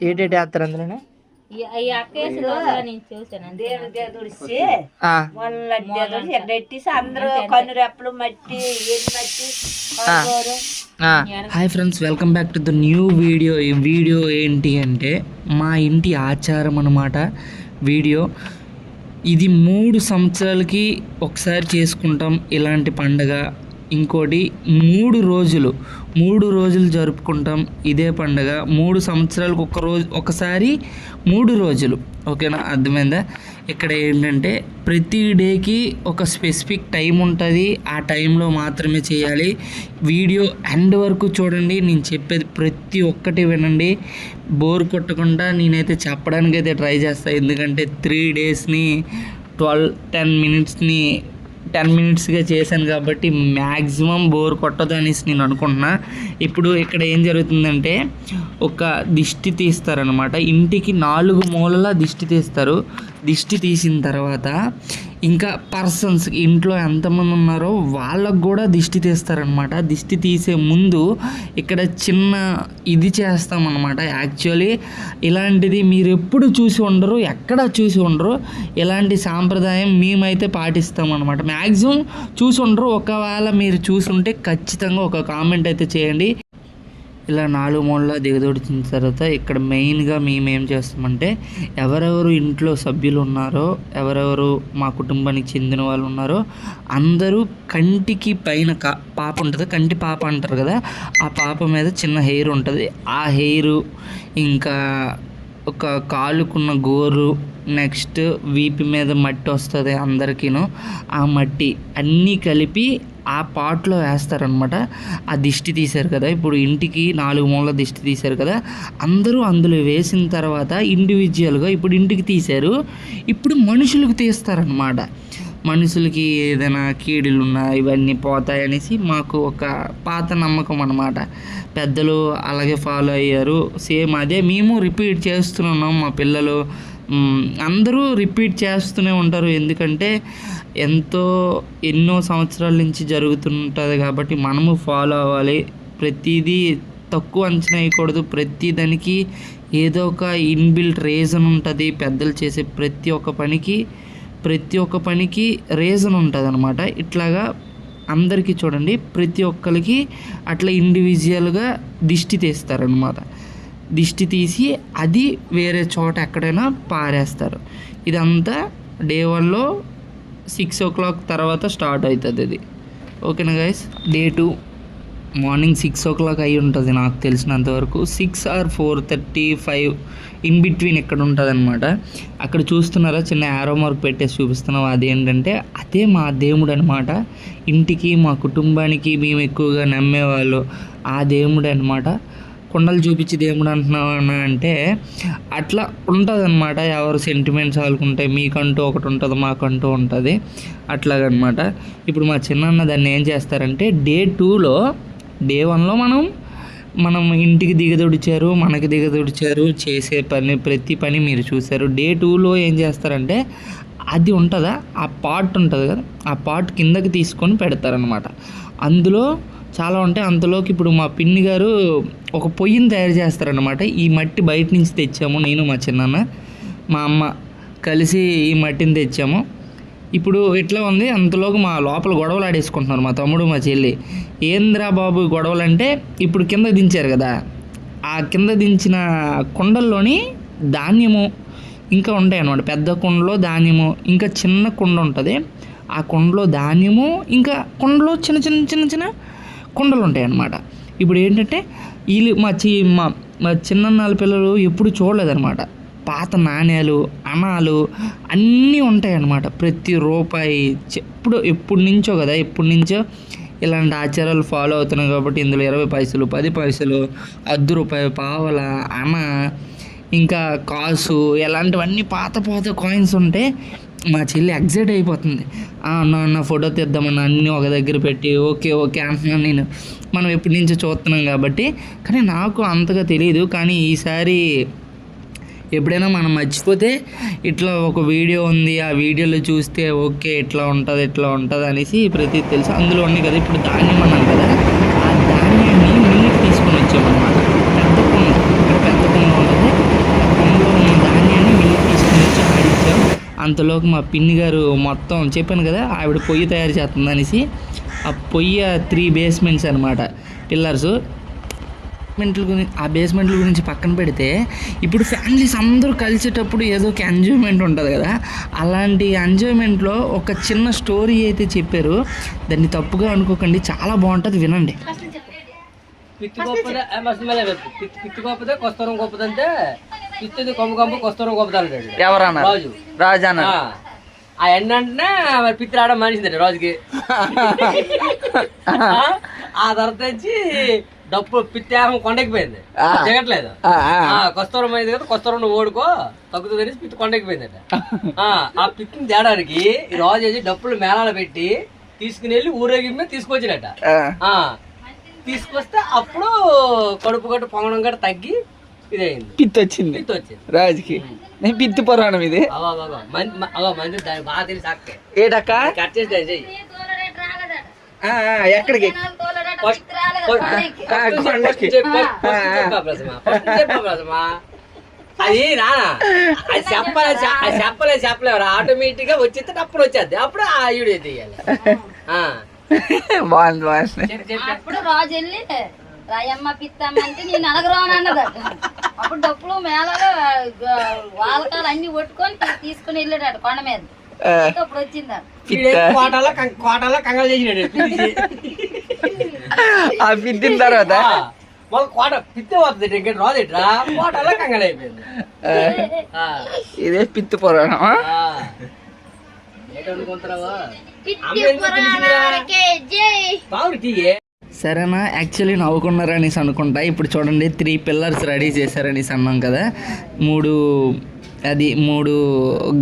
ఏటేటి వేస్తారు అందులోనే ఈ- అక్క నేను చూసాను అంతే. దేవుడు దేవుడిసి ఆ, మొన్న దేవుడు ఎట్టేసి అందరూ కన్ను రెప్పలు మట్టి ఏది మట్టి కనుగోరు. ఆ. Hi friends welcome back to the new video ఈ వీడియో ఏంటి అంటే మా ఇంటి ఆచారం అన్నమాట వీడియో ఇది మూడు సంవత్సరాలకి ఒకసారి చేసుకుంటాం ఇలాంటి పండగ ఇంకోటి మూడు రోజులు. మూడు రోజులు జరుపుకుంటాం ఇదే పండగ. మూడు సంవత్సరాలకు ఒక రోజు ఒకసారి మూడు రోజులు. ఓకేనా? అర్థమైందా? ఇక్కడ ఏంటంటే ప్రతి డేకి ఒక స్పెసిఫిక్ టైం ఉంటుంది. ఆ టైంలో మాత్రమే చేయాలి. వీడియో ఎండ్ వరకు చూడండి. నేను చెప్పేది ప్రతి ఒక్కటి వినండి. బోర్ కొట్టకుండా నేనైతే చెప్పడానికి అయితే ట్రై చేస్తాను ఎందుకంటే త్రీ డేస్ని ట్వెల్వ్ టెన్ మినిట్స్ని టెన్ మినిట్స్గా చేశాను కాబట్టి మ్యాక్సిమం బోర్ కొట్టదు అనేసి నేను అనుకుంటున్నా. ఇప్పుడు ఇక్కడ ఏం జరుగుతుందంటే ఒక దిష్టి తీస్తారనమాట ఇంటికి నాలుగు మూలల దిష్టి తీస్తారు. దిష్టి తీసిన తర్వాత ఇంకా పర్సన్స్ ఇంట్లో ఎంతమంది ఉన్నారో వాళ్ళకు కూడా దిష్టి తీస్తారనమాట దిష్టి తీసే ముందు ఇక్కడ చిన్న ఇది చేస్తామన్నమాట. యాక్చువల్లీ ఇలాంటిది మీరు ఎప్పుడు చూసి ఉండరు ఎక్కడ చూసి ఉండరు. ఇలాంటి సాంప్రదాయం మేమైతే పాటిస్తామన్నమాట. మ్యాక్సిమం చూసి ఉండరు. ఒకవేళ మీరు చూసుంటే ఖచ్చితంగా ఒక కామెంట్ అయితే చేయండి. ఇలా నాలుగు మూలలో దిగదొడిచిన తర్వాత ఇక్కడ మెయిన్గా మేము ఏం చేస్తామంటే ఎవరెవరు ఇంట్లో సభ్యులు ఉన్నారో ఎవరెవరు మా కుటుంబానికి చెందిన వాళ్ళు ఉన్నారో అందరూ కంటికి పైన కా పాప ఉంటుంది కంటి పాప అంటారు కదా ఆ పాప మీద చిన్న హెయిర్ ఉంటుంది. ఆ హెయిర్ ఇంకా ఒక కాలుకున్న గోరు నెక్స్ట్ వీపు మీద మట్టి వస్తుంది అందరికీను. ఆ మట్టి అన్నీ కలిపి ఆ పాట్లో వేస్తారనమాట ఆ దిష్టి తీశారు కదా. ఇప్పుడు ఇంటికి నాలుగు మూల దిష్టి తీశారు కదా. అందరూ అందులో వేసిన తర్వాత ఇండివిజువల్గా ఇప్పుడు ఇంటికి తీశారు. ఇప్పుడు మనుషులకు తీస్తారనమాట మనుషులకి ఏదైనా కీడులు ఉన్నా ఇవన్నీ పోతాయనేసి మాకు ఒక పాత నమ్మకం అనమాట పెద్దలు అలాగే ఫాలో అయ్యారు. సేమ్ అదే మేము రిపీట్ చేస్తున్నాం మా పిల్లలు. అందరూ రిపీట్ చేస్తూనే ఉంటారు. ఎందుకంటే ఎంతో ఎన్నో సంవత్సరాల నుంచి జరుగుతుంటుంది కాబట్టి మనము ఫాలో అవ్వాలి. ప్రతిదీ తక్కువ అంచనా వేయకూడదు. ప్రతి దానికి ఏదో ఒక ఇన్బిల్ట్ రీజన్ ఉంటుంది. పెద్దలు చేసే ప్రతి ఒక్క పనికి ప్రతి ఒక్క పనికి రీజన్ ఉంటుంది అనమాట ఇట్లాగా అందరికీ చూడండి. ప్రతి ఒక్కరికి అట్లా ఇండివిజువల్గా దిష్టి తీస్తారనమాట దిష్టి తీసి అది వేరే చోట ఎక్కడైనా పారేస్తారు. ఇదంతా డే వన్లో సిక్స్ ఓ క్లాక్ తర్వాత స్టార్ట్ అవుతుంది ఇది. ఓకేనా guys? Day two morning six o'clock అయి ఉంటుంది నాకు తెలిసినంత వరకు. Six or four thirty five in between ఎక్కడ ఉంటుంది అనమాట అక్కడ చూస్తున్నారా? చిన్న యారో మార్క్ పెట్టేసి చూపిస్తున్నాం. అదేంటంటే అదే మా దేవుడు అనమాట ఇంటికి మా కుటుంబానికి మేము ఎక్కువగా నమ్మేవాళ్ళు ఆ దేవుడు అనమాట కొండలు చూపించి దేవుడు అంటున్నావు అంటే అట్లా ఉంటుంది అనమాట ఎవరు సెంటిమెంట్స్ వాళ్ళకుంటాయి మీకంటూ ఒకటి ఉంటుంది మాకంటూ ఉంటుంది. అట్లాగనమాట ఇప్పుడు మా చిన్నన్న దాన్ని ఏం చేస్తారంటే డే టూలో డే వన్లో మనం మనం ఇంటికి దిగదొడిచారు మనకి దిగదొడిచారు చేసే పని ప్రతి పని మీరు చూశారు. డే టూలో ఏం చేస్తారంటే అది ఉంటుందా? ఆ పార్ట్ ఉంటుంది కదా? ఆ పార్ట్ కిందకి తీసుకొని పెడతారనమాట అందులో చాలా ఉంటాయి. అంతలోకి ఇప్పుడు మా పిన్ని గారు ఒక పొయ్యిని తయారు చేస్తారనమాట ఈ మట్టి బయట నుంచి తెచ్చాము నేను మా చిన్నాన్న మా అమ్మ కలిసి ఈ మట్టిని తెచ్చాము. ఇప్పుడు ఎట్లా ఉంది? అంతలోకి మా లోపల గొడవలు ఆడేసుకుంటున్నారు మా తమ్ముడు మా చెల్లి. ఏంద్రా బాబు గొడవలు అంటే ఇప్పుడు కింద దించారు కదా. ఆ కింద దించిన కుండల్లోని ధాన్యము ఇంకా ఉంటాయి అన్నమాట పెద్ద కుండలో ధాన్యము ఇంకా చిన్న కుండ ఉంటుంది. ఆ కుండలో ధాన్యము ఇంకా కుండలో చిన్న చిన్న చిన్న చిన్న కుండలు ఉంటాయి అన్నమాట ఇప్పుడు ఏంటంటే వీళ్ళు మా చి మా మా చిన్నన్నాళ్ళ పిల్లలు ఎప్పుడు చూడలేదన్నమాట. పాత నాణ్యాలు అణాలు అన్నీ ఉంటాయి అన్నమాట ప్రతి రూపాయి ఎప్పుడు ఎప్పటి నుంచో కదా ఎప్పటి నుంచో ఇలాంటి ఆచారాలు ఫాలో అవుతున్నాయి కాబట్టి ఇందులో ఇరవై పైసలు పది పైసలు అర్ధ రూపాయి పావల అణ ఇంకా కాసు ఇలాంటివన్నీ పాత పాత కాయిన్స్ ఉంటే మా చెల్లి ఎగ్జైట్ అయిపోతుంది. "ఆ, అన్న అన్న ఫోటో తీద్దామన్న అన్నీ ఒక దగ్గర పెట్టి ఓకే ఓకే అంటున్నాను నేను. మనం ఎప్పటి నుంచో చూస్తున్నాం కాబట్టి. కానీ నాకు అంతగా తెలియదు కానీ ఈసారి ఎప్పుడైనా మనం మర్చిపోతే ఇట్లా ఒక వీడియో ఉంది ఆ వీడియోలో చూస్తే ఓకే ఇట్లా ఉంటుంది ఇట్లా ఉంటుంది అనేసి ప్రతి తెలుసు. అందులో ఉన్నాయి కదా ఇప్పుడు దాన్ని మనం కదా ఆ ధాన్యాన్ని ముందుకు తీసుకొని వచ్చామన్నమాట పెద్ద కుండ ఇక్కడ పెద్ద కుండ ఉంటుంది అంతలోకి మా పిన్ని గారు మొత్తం చెప్పాను కదా ఆవిడ పొయ్యి తయారు చేస్తుంది అనేసి ఆ పొయ్యి త్రీ బేస్మెంట్స్ అనమాట పిల్లర్స్. బేస్మెంట్ల గురించి ఆ బేస్మెంట్ల గురించి పక్కన పెడితే ఇప్పుడు ఫ్యామిలీస్ అందరూ కలిసేటప్పుడు ఏదో ఒక ఎంజాయ్మెంట్ ఉంటుంది కదా. అలాంటి ఎంజాయ్మెంట్లో ఒక చిన్న స్టోరీ అయితే చెప్పారు. దాన్ని తప్పుగా అనుకోకండి చాలా బాగుంటుంది వినండి. పిత్తి గొప్పదే? పిత్తి గొప్పదే? కొస్తరం గొప్పదంటే పిత్తిది కొమ్మ కొమ్మ కొస్తరం గొప్పది అంటాడు ఎవరన్నారు రాజు. రాజా ఆ, ఆ ఎండ అంటే మరి పిత్తి రావడం మనిషిందండి రాజుకి. ఆ, తర్వాత వచ్చి డప్పు పిత్తి ఏమో కొండెక్కిపోయింది. దిగట్లేదు కొస్తరం అయింది కదా కొస్తరం నువ్వు ఓడుకో తగ్గుతుంది అనేసి పిత్తి కొండెక్కిపోయిందట. ఆ, ఆ పిత్తిని తేడానికి రాజు వచ్చి డప్పులు మేళాలు పెట్టి తీసుకుని వెళ్ళి ఊరేగింపు తీసుకొచ్చినట్ట ఆ. తీసుకొస్తే అప్పుడు కడుపు గట్టు పొంగడం గట్టు తగ్గి పిత్తి వచ్చింది రాజుకి. నేను పిత్తి పురాణం ఇది. ఏటక్క? ఎక్కడికి. అది నానా. అది చెప్పలే చెప్పలే ఆటోమేటిక్గా వచ్చేస్తే అప్పుడు వచ్చేది అప్పుడు ఆ వీడియో తీయాలి. బాగుంది బాగుంది. అప్పుడు రాజు వెళ్ళి రాయమ్మ పిత్తమ్మ అంటే నేను అడగరాను అన్నదట అప్పుడు డప్పులు మేళలు వాళ్ళకాలు అన్ని కొట్టుకొని తీసుకుని వెళ్ళాడట కొండ మీద. అప్పుడు వచ్చిందట కోటలో కం- కోటలో కంగారు చేసినాడు. ఆ పిత్తిన తర్వాత? కోట పిత్తే వస్తుంది ఇంకా రాదేట్రా కోటలో కంగారు అయిపోయింది. ఆ, ఇదే పిత్తి పురాణం సరేనా? యాక్చువల్లీ నవ్వుకున్నారు అనేసి అనుకుంటా. ఇప్పుడు చూడండి త్రీ పిల్లర్స్ రెడీ చేశారనేసి అన్నాం కదా. మూడు అది మూడు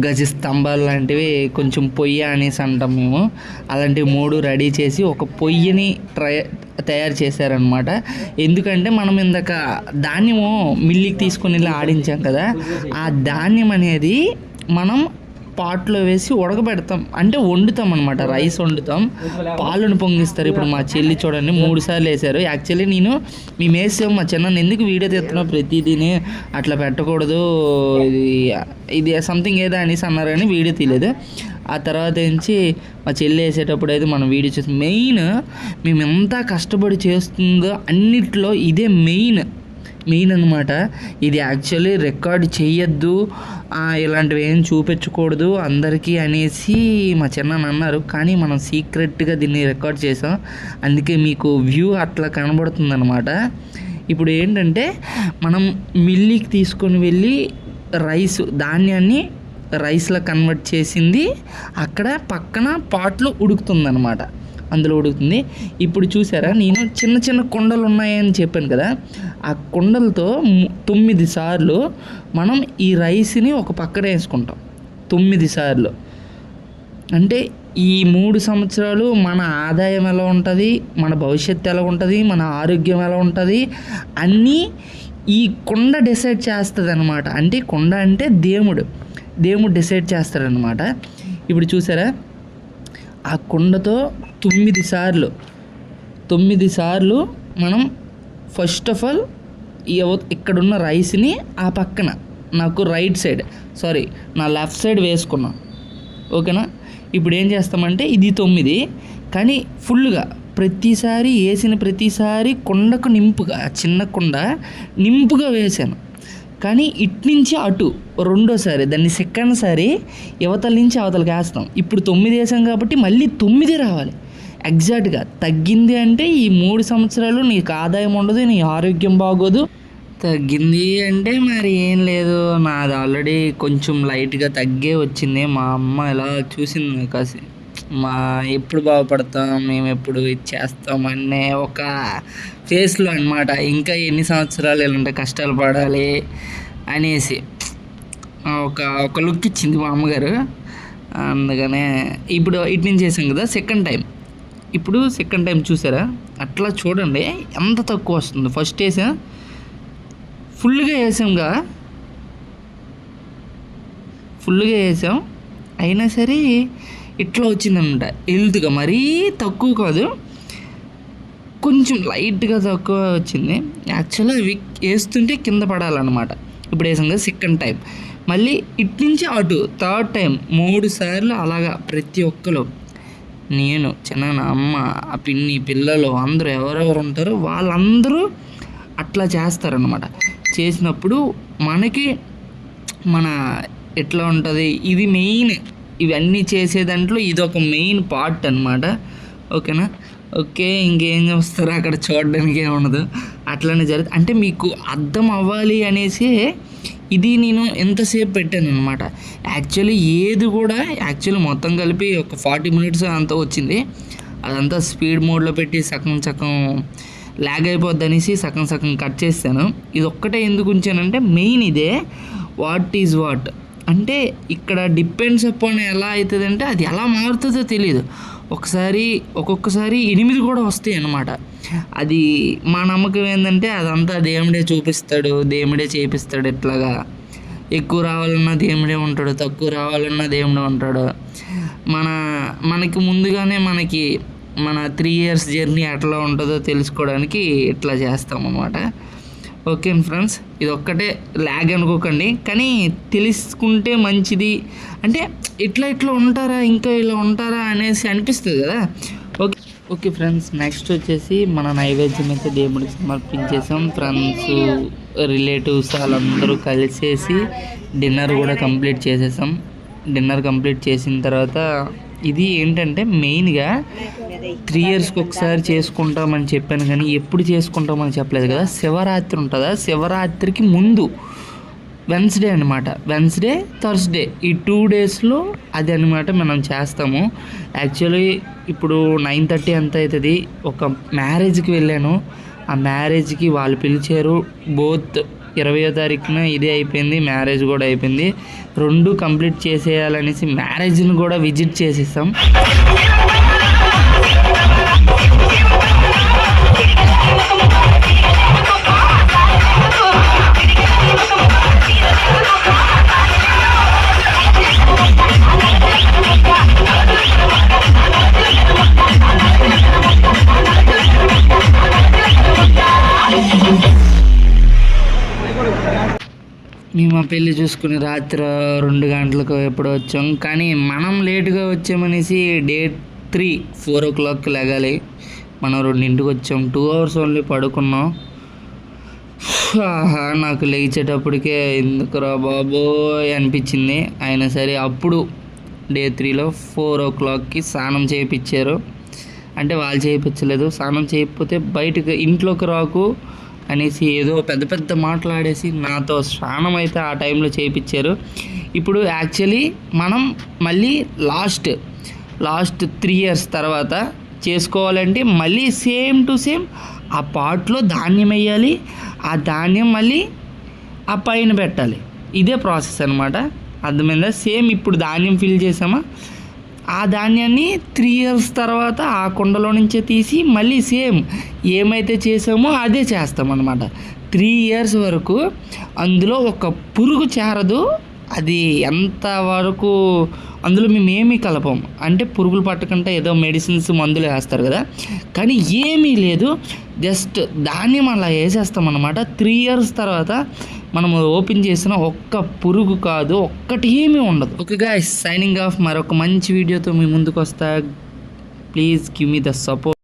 గజ స్తంభాలు లాంటివి కొంచెం పొయ్యి అనేసి అంటాం మేము. అలాంటివి మూడు రెడీ చేసి ఒక పొయ్యిని ట్రై తయారు చేశారనమాట ఎందుకంటే మనం ఇందాక ధాన్యము మిల్లికి తీసుకుని వెళ్ళి ఆడించాం కదా. ఆ ధాన్యం అనేది మనం పాట్లో వేసి ఉడకబెడతాం. అంటే వండుతాం అనమాట రైస్ వండుతాం. పాలను పొంగిస్తారు. ఇప్పుడు మా చెల్లి చూడండి మూడు సార్లు వేసారు యాక్చువల్లీ నేను మేము వేసాం మా చిన్న ఎందుకు వీడియో తీస్తున్నావు ప్రతిదీని అట్లా పెట్టకూడదు. ఇది ఇది సంథింగ్ ఏదో అనేసి అన్నారు కానీ వీడియో తీయలేదు. ఆ తర్వాత నుంచి మా చెల్లి వేసేటప్పుడు అయితే మనం వీడియో చూసి మెయిన్ మేము ఎంత కష్టపడి చేస్తుందో అన్నిట్లో ఇదే మెయిన్ మెయిన్ అనమాట ఇది యాక్చువల్లీ రికార్డ్ చేయొద్దు. ఇలాంటివి ఏం చూపించకూడదు అందరికీ అనేసి మా చిన్న అన్నారు. కానీ మనం సీక్రెట్గా దీన్ని రికార్డ్ చేసాం. అందుకే మీకు వ్యూ అట్లా కనబడుతుంది అనమాట ఇప్పుడు ఏంటంటే మనం మిల్లికి తీసుకొని వెళ్ళి రైస్ ధాన్యాన్ని రైస్లో కన్వర్ట్ చేసింది. అక్కడ పక్కన పాట్లు ఉడుకుతుందన్నమాట. అందులో ఉడుకుతుంది. ఇప్పుడు చూసారా నేను చిన్న చిన్న కొండలు ఉన్నాయని చెప్పాను కదా ఆ కొండలతో తొమ్మిది సార్లు మనం ఈ రైస్ని ఒక పక్కన వేసుకుంటాం. తొమ్మిది సార్లు. అంటే ఈ మూడు సంవత్సరాలు మన ఆదాయం ఎలా ఉంటుంది మన భవిష్యత్తు ఎలా ఉంటుంది మన ఆరోగ్యం ఎలా ఉంటుంది అన్నీ ఈ కొండ డిసైడ్ చేస్తుంది అనమాట అంటే కొండ అంటే దేవుడు. దేవుడు డిసైడ్ చేస్తాడనమాట ఇప్పుడు చూసారా ఆ కుండతో తొమ్మిది సార్లు తొమ్మిది సార్లు మనం ఫస్ట్ ఆఫ్ ఆల్ ఇక్కడున్న రైస్ని ఆ పక్కన నాకు రైట్ సైడ్ సారీ నా లెఫ్ట్ సైడ్ వేసుకున్నాం. ఓకేనా? ఇప్పుడు ఏం చేస్తామంటే ఇది తొమ్మిది కానీ ఫుల్గా ప్రతిసారి వేసిన ప్రతిసారి కుండకు నింపుగా చిన్న కుండ నింపుగా వేసాను. కానీ ఇటు నుంచి అటు రెండోసారి దాన్ని సెకండ్ సారి యువతల నుంచి అవతలకి వేస్తాం. ఇప్పుడు తొమ్మిది వేసాం కాబట్టి మళ్ళీ తొమ్మిది రావాలి. ఎగ్జాక్ట్గా తగ్గింది అంటే ఈ మూడు సంవత్సరాలు నీకు ఆదాయం ఉండదు నీ ఆరోగ్యం బాగోదు. తగ్గింది అంటే మరి ఏం లేదు నాది ఆల్రెడీ కొంచెం లైట్గా తగ్గే వచ్చింది. మా అమ్మ ఇలా చూసింది కాసి మా ఎప్పుడు బాగుపడతాం మేము ఎప్పుడు ఇది చేస్తాం అనే ఒక ఫేస్లో అనమాట ఇంకా ఎన్ని సంవత్సరాలు ఇలాంటి కష్టాలు పడాలి అనేసి. ఒక ఒక లుక్ ఇచ్చింది మా అమ్మగారు. అందుకనే ఇప్పుడు ఇటు నుంచి చేసాం కదా సెకండ్ టైం. ఇప్పుడు సెకండ్ టైం చూసారా? అట్లా చూడండి ఎంత తక్కువ వస్తుంది. ఫస్ట్ వేసాం ఫుల్గా వేసాంగా ఫుల్గా వేసాం. అయినా సరే ఇట్లా వచ్చిందనమాట. హెల్త్గా మరీ తక్కువ కాదు. కొంచెం లైట్గా తక్కువ వచ్చింది. యాక్చువల్గా అవి వేస్తుంటే కింద పడాలన్నమాట. ఇప్పుడు వేసాం కదా సెకండ్ టైం మళ్ళీ ఇట్నుంచి అటు థర్డ్ టైం మూడు సార్లు అలాగా ప్రతి ఒక్కరు. నేను చిన్న అమ్మ ఆ పిన్ని పిల్లలు అందరూ ఎవరెవరు ఉంటారో వాళ్ళందరూ అట్లా చేస్తారనమాట చేసినప్పుడు మనకి మన ఎట్లా ఉంటుంది? ఇది మెయిన్. ఇవన్నీ చేసే దాంట్లో ఇది ఒక మెయిన్ పార్ట్ అనమాట ఓకేనా? ఓకే ఇంకేం చేస్తారు అక్కడ చూడడానికి ఏముండదు అట్లనే జరుగుతుంది అంటే మీకు అర్థం అవ్వాలి అనేసి ఇది నేను ఎంతసేపు పెట్టాను అనమాట యాక్చువల్లీ ఏది కూడా యాక్చువల్లీ మొత్తం కలిపి ఒక ఫార్టీ మినిట్స్ అంతా వచ్చింది. అదంతా స్పీడ్ మోడ్లో పెట్టి సగం సగం ల్యాగ్ అయిపోద్ది అనేసి సగం సగం కట్ చేస్తాను. ఇది ఒక్కటే ఎందుకు ఉంచానంటే మెయిన్ ఇదే. What is what? అంటే ఇక్కడ డిపెండ్స్ అపాన్ ఎలా అవుతుంది అంటే అది ఎలా మారుతుందో తెలియదు ఒకసారి ఒక్కొక్కసారి ఎనిమిది కూడా వస్తాయి అన్నమాట. అది మా నమ్మకం ఏంటంటే అదంతా దేవుడే చూపిస్తాడు దేవుడే చేపిస్తాడు ఇట్లాగా ఎక్కువ రావాలన్నా దేవుడే ఉంటాడు తక్కువ రావాలన్నా దేవుడే ఉంటాడు. మన మనకి ముందుగానే మనకి మన త్రీ ఇయర్స్ జర్నీ ఎట్లా ఉంటుందో తెలుసుకోవడానికి ఇట్లా చేస్తాం అన్నమాట ఓకే ఫ్రెండ్స్ ఇది ఒక్కటే ల్యాగ్ అనుకోకండి. కానీ తెలుసుకుంటే మంచిది. అంటే ఇట్లా ఇట్లా ఉంటారా ఇంకా ఇలా ఉంటారా అనేసి అనిపిస్తుంది కదా. ఓకే ఓకే ఫ్రెండ్స్ నెక్స్ట్ వచ్చేసి మన నైవేద్యం అయితే దేవుడికి సమర్పించేసాం. ఫ్రెండ్స్ రిలేటివ్స్ వాళ్ళందరూ కలిసేసి డిన్నర్ కూడా కంప్లీట్ చేసేసాం. డిన్నర్ కంప్లీట్ చేసిన తర్వాత ఇది ఏంటంటే మెయిన్గా త్రీ ఇయర్స్కి ఒకసారి చేసుకుంటామని చెప్పాను కానీ ఎప్పుడు చేసుకుంటామని చెప్పలేదు కదా. శివరాత్రి ఉంటుందా? శివరాత్రికి ముందు వెన్స్డే అనమాట వెన్స్డే థర్స్డే ఈ టూ డేస్లో అది అనమాట మనం చేస్తాము. యాక్చువల్లీ ఇప్పుడు నైన్ థర్టీ ఎంత అవుతుంది ఒక మ్యారేజ్కి వెళ్ళాను. ఆ మ్యారేజ్కి వాళ్ళు పిలిచారు. బోత్ ఇరవయో తారీఖున ఇది అయిపోయింది మ్యారేజ్ కూడా అయిపోయింది. రెండు కంప్లీట్ చేసేయాలనేసి మ్యారేజ్ని కూడా విజిట్ చేసేసాం. మేము ఆ పెళ్ళి చూసుకుని రాత్రి రెండు గంటలకు ఎప్పుడు వచ్చాం. కానీ మనం లేటుగా వచ్చామనేసి డే త్రీ ఫోర్ ఓ క్లాక్కి లెగాలి. మనం రెండింటికి వచ్చాం. టూ అవర్స్ ఓన్లీ పడుకున్నాం. ఆహా, నాకు లేచేటప్పటికే ఎందుకురా బాబో అనిపించింది. అయినా సరే అప్పుడు డే త్రీలో ఫోర్ ఓ క్లాక్కి స్నానం చేయించారు. అంటే వాళ్ళు చేయించలేదు. స్నానం చేయకపోతే బయటకు ఇంట్లోకి రాకు. అనేసి ఏదో పెద్ద పెద్ద మాట్లాడేసి నాతో స్నానం అయితే ఆ టైంలో చేయించారు ఇప్పుడు యాక్చువల్లీ మనం మళ్ళీ లాస్ట్ లాస్ట్ త్రీ ఇయర్స్ తర్వాత చేసుకోవాలంటే మళ్ళీ సేమ్ టు సేమ్ ఆ పాట్లో ధాన్యం వేయాలి ఆ ధాన్యం మళ్ళీ ఆ పైన పెట్టాలి. ఇదే ప్రాసెస్ అనమాట అర్థమైందా? సేమ్ ఇప్పుడు ధాన్యం ఫిల్ చేసామా? ఆ ధాన్యాన్ని త్రీ ఇయర్స్ తర్వాత ఆ కుండలో నుంచే తీసి మళ్ళీ సేమ్ ఏమైతే చేసామో అదే చేస్తామన్నమాట. త్రీ ఇయర్స్ వరకు అందులో ఒక పురుగు చేరదు. అది ఎంత వరకు అందులో మేము ఏమీ కలపం. అంటే పురుగులు పట్టకుండా ఏదో మెడిసిన్స్ మందులు వేస్తారు కదా. కానీ ఏమీ లేదు. జస్ట్ దాన్ని అలా వేసేస్తాం అనమాట త్రీ ఇయర్స్ తర్వాత మనం ఓపెన్ చేసిన ఒక్క పురుగు కాదు ఒక్కటి ఏమీ ఉండదు. ఓకే గాయస్ సైనింగ్ ఆఫ్ మరొక మంచి వీడియోతో మీ ముందుకు వస్తా please give me the support